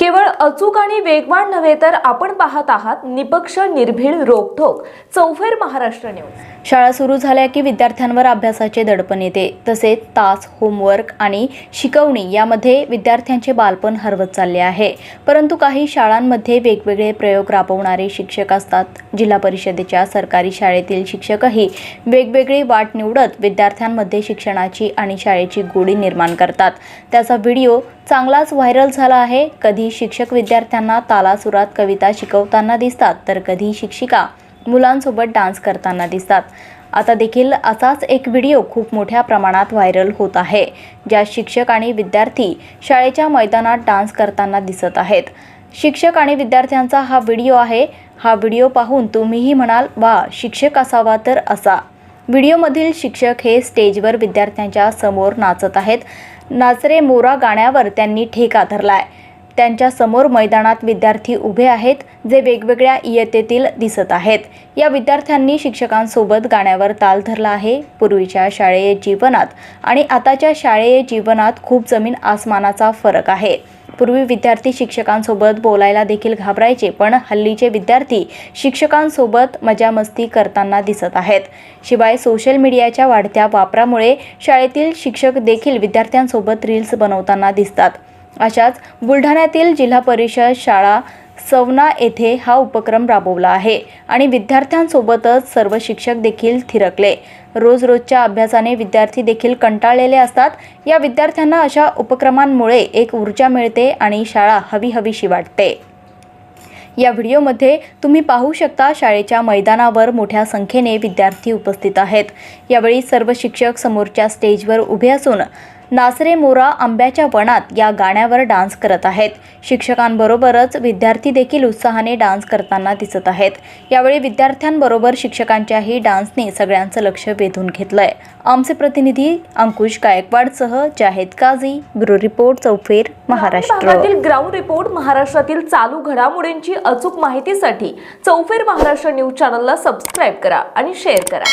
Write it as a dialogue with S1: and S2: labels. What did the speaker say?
S1: केवळ अचूक आणि वेगवान नव्हे तर आपण पाहत आहात निपक्ष निर्भीड रोखोक चौफेर महाराष्ट्र न्यूज.
S2: शाळा सुरू झाल्या की विद्यार्थ्यांवर अभ्यासाचे दडपण येते. तसेच तास होमवर्क आणि शिकवणी यामध्ये विद्यार्थ्यांचे बालपण हरवत चालले आहे. परंतु काही शाळांमध्ये वेगवेगळे प्रयोग राबवणारे शिक्षक असतात. जिल्हा परिषदेच्या सरकारी शाळेतील शिक्षकही वेगवेगळी वाट निवडत विद्यार्थ्यांमध्ये शिक्षणाची आणि शाळेची गोडी निर्माण करतात. त्याचा व्हिडिओ चांगलाच व्हायरल झाला आहे. कधी शिक्षक विद्यार्थ्यांना तालासुरात कविता शिकवताना दिसतात तर कधी शिक्षिका मुलांसोबत डान्स करताना दिसतात. आता देखील असाच एक व्हिडिओ खूप मोठ्या प्रमाणात व्हायरल होत आहे ज्यात शिक्षक आणि विद्यार्थी शाळेच्या मैदानात डान्स करताना दिसत आहेत. शिक्षक आणि विद्यार्थ्यांचा हा व्हिडिओ आहे. हा व्हिडिओ पाहून तुम्हीही म्हणाल वा शिक्षक असावा तर असा. व्हिडिओमधील शिक्षक हे स्टेजवर विद्यार्थ्यांच्या समोर नाचत आहेत. नाचरे मोरा गाण्यावर त्यांनी ठेका धरलाय त्यांच्यासमोर मैदानात विद्यार्थी उभे आहेत जे वेगवेगळ्या इयत्तेतील दिसत आहेत. या विद्यार्थ्यांनी शिक्षकांसोबत गाण्यावर ताल धरला आहे. पूर्वीच्या शाळेय जीवनात आणि आताच्या शाळेय जीवनात खूप जमीन आसमानाचा फरक आहे. पूर्वी विद्यार्थी शिक्षकांसोबत बोलायला देखील घाबरायचे पण हल्लीचे विद्यार्थी शिक्षकांसोबत मजामस्ती करताना दिसत आहेत. शिवाय सोशल मीडियाच्या वाढत्या वापरामुळे शाळेतील शिक्षक देखील विद्यार्थ्यांसोबत रील्स बनवताना दिसतात. अशाच बुलढाण्यातील जिल्हा परिषद शाळा सवना येथे हा उपक्रम राबवला आहे आणि विद्यार्थ्यांसोबतच सर्व शिक्षक देखील थिरकले. रोज रोजच्या अभ्यासाने विद्यार्थी देखील कंटाळलेले असतात. या विद्यार्थ्यांना अशा उपक्रमांमुळे एक ऊर्जा मिळते आणि शाळा हवी हवीशी वाटते या व्हिडिओमध्ये तुम्ही पाहू शकता शाळेच्या मैदानावर मोठ्या संख्येने विद्यार्थी उपस्थित आहेत. यावेळी सर्व शिक्षक समोरच्या स्टेजवर उभे असून नासरे मोरा आंब्याच्या वनात या गाण्यावर डान्स करत आहेत. शिक्षकांबरोबरच विद्यार्थी देखील उत्साहाने डान्स करताना दिसत आहेत. यावेळी विद्यार्थ्यांबरोबर शिक्षकांच्याही डान्सने सगळ्यांचं लक्ष वेधून घेतलंय. आमचे प्रतिनिधी अंकुश गायकवाडसह जाहेद काझी ब्युरो रिपोर्ट चौफेर महाराष्ट्र.
S1: ग्राउंड रिपोर्ट महाराष्ट्रातील चालू घडामोडींची अचूक माहितीसाठी चौफेर महाराष्ट्र न्यूज चॅनलला सबस्क्राईब करा आणि शेअर करा.